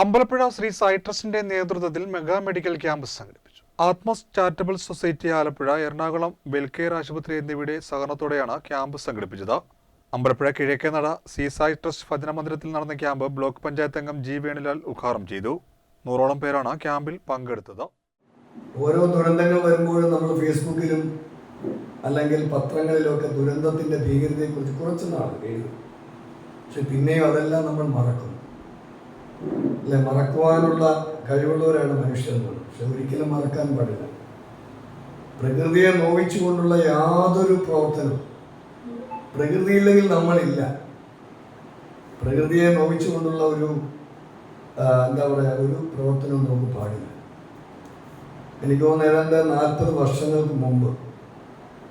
അമ്പലപ്പുഴ ശ്രീ സായി ട്രസ്റ്റിന്റെ നേതൃത്വത്തിൽ mega medical camp സംഘടിപ്പിച്ചു. Athmas charitable society Alappuzha Ernakulam Welcare ആശുപത്രി എന്നിവയുടെ സഹകരണത്തോടെയാണ് ക്യാമ്പ് സംഘടിപ്പിച്ചത്. അമ്പലപ്പുഴ കിഴക്കേനട സി സായി ട്രസ്റ്റ് ഭജന മന്ദിരത്തിൽ നടന്ന ക്യാമ്പ് ബ്ലോക്ക് പഞ്ചായത്ത് അംഗം ജി വേണുലാൽ ഉദ്ഘാടനം ചെയ്തു. നൂറോളം പേരാണ് ക്യാമ്പിൽ പങ്കെടുത്തത്. ഓരോ ദുരന്തങ്ങൾ വരുമ്പോഴും നമ്മൾ ഫേസ്ബുക്കിലും അല്ലെങ്കിൽ പത്രങ്ങളിലൊക്കെ ദുരന്തത്തിന്റെ ഭീകരതയെക്കുറിച്ച് കുറച്ച് നാൾ എഴുതും. പക്ഷെ പിന്നെയും അതെല്ലാം നമ്മൾ മറക്കും. അല്ലെ മറക്കുവാനുള്ള കഴിവുള്ളവരാണ് മനുഷ്യർ പക്ഷെ ഒരിക്കലും മറക്കാൻ പാടില്ല. പ്രകൃതിയെ നോവിച്ചുകൊണ്ടുള്ള യാതൊരു പ്രവർത്തനവും പ്രകൃതിയില്ലെങ്കിൽ നമ്മളില്ല. പ്രകൃതിയെ നോവിച്ചുകൊണ്ടുള്ള ഒരു എന്താ പറയുക ഒരു പ്രവർത്തനവും നമുക്ക് പാടില്ല. എനിക്ക് തോന്നുന്നു ഏതാണ്ട് നാൽപ്പത് വർഷങ്ങൾക്ക് മുമ്പ്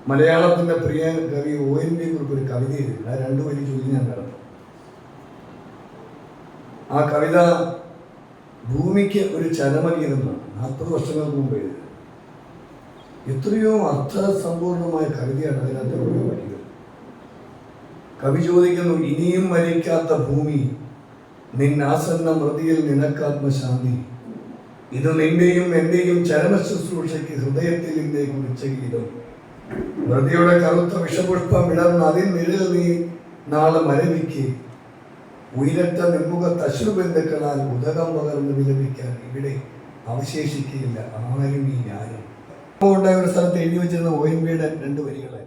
മലയാളത്തിന്റെ പ്രിയ കവി ഒ എൻ വി കുറിപ്പ് ഒരു കവിത എഴുതി ആ രണ്ടു വരി ചൊല്ലി ഞാൻ നടന്നു ആ കവിത ഭൂമിക്ക് ഒരു ചരമഗീതമാണ് നാൽപ്പത് വർഷങ്ങൾക്ക് മുമ്പ് എത്രയോ അർത്ഥസമ്പൂർണമായ കവിതയാണ് അതിനകത്ത് ഓരോ വരികൾ കവി ചോദിക്കുന്നു ഇനിയും മരിക്കാത്ത ഭൂമി നിന്നാസന്ന മൃതിയിൽ നിനക്കാത്മശാന്തി ഇത് നിന്റെയും എന്റെയും ചരമ ശുശ്രൂഷയ്ക്ക് ഹൃദയത്തിൽ ഇന്ത്യ കുറിച്ച ഗീതം മൃതിയുടെ കറുത്ത വിഷപുഷ്പം വിടർന്ന് അതിൽ നിഴൽ നീ നാളെ മരവിക്ക്. ഉയരറ്റ നിർമുഖ തശ്രു ബന്ധുക്കളാൽ ഉദകം പകർന്ന് വിലപിക്കാൻ ഇവിടെ അവശേഷിക്കുകയില്ല. ആരും ഈ ഞാനും. ഉണ്ടായ ഒരു സ്ഥലത്ത് എഴുതി വെച്ചിരുന്ന ഒ എൻ ബിയുടെ രണ്ട് വരികളെ